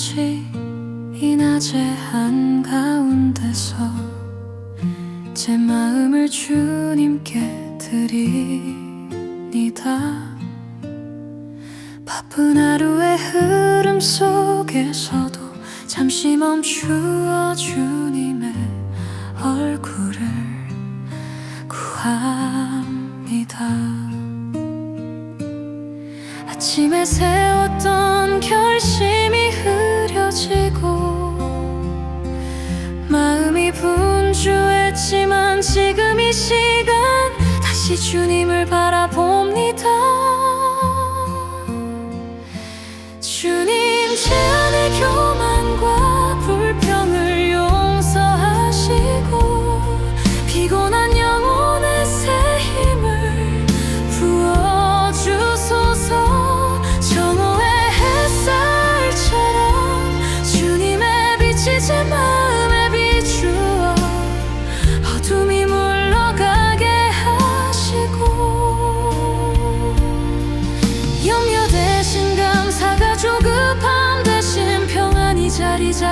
이 낮의 한가운데서 제 마음을 주님께 드립니다. 바쁜 하루의 흐름 속에서도 잠시 멈추어 주님의 얼굴을 구합니다. 아침에 세웠던 결심 이 시간 다시 주님을 바라봅니다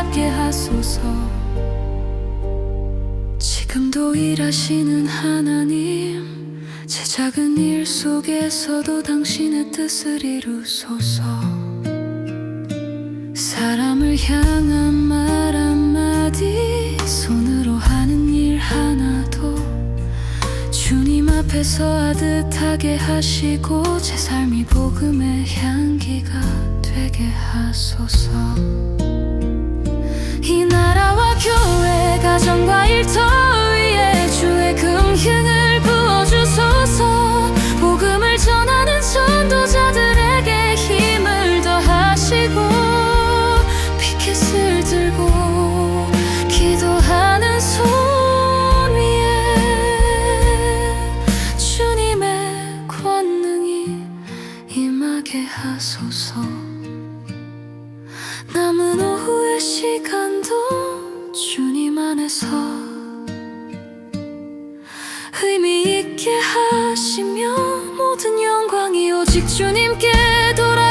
잡게 하소서. 지금도 일하시는 하나님 제 작은 일 속에서도 당신의 뜻을 이루소서. 사람을 향한 말 한마디 손으로 하는 일 하나도 주님 앞에서 아듯하게 하시고 제 삶이 복음의 향기가 되게 하소서 기도하는 손 위에 주님의 권능이 임하게 하소서. 남은 오후의 시간도 주님 안에서 의미 있게 하시며 모든 영광이 오직 주님께 돌아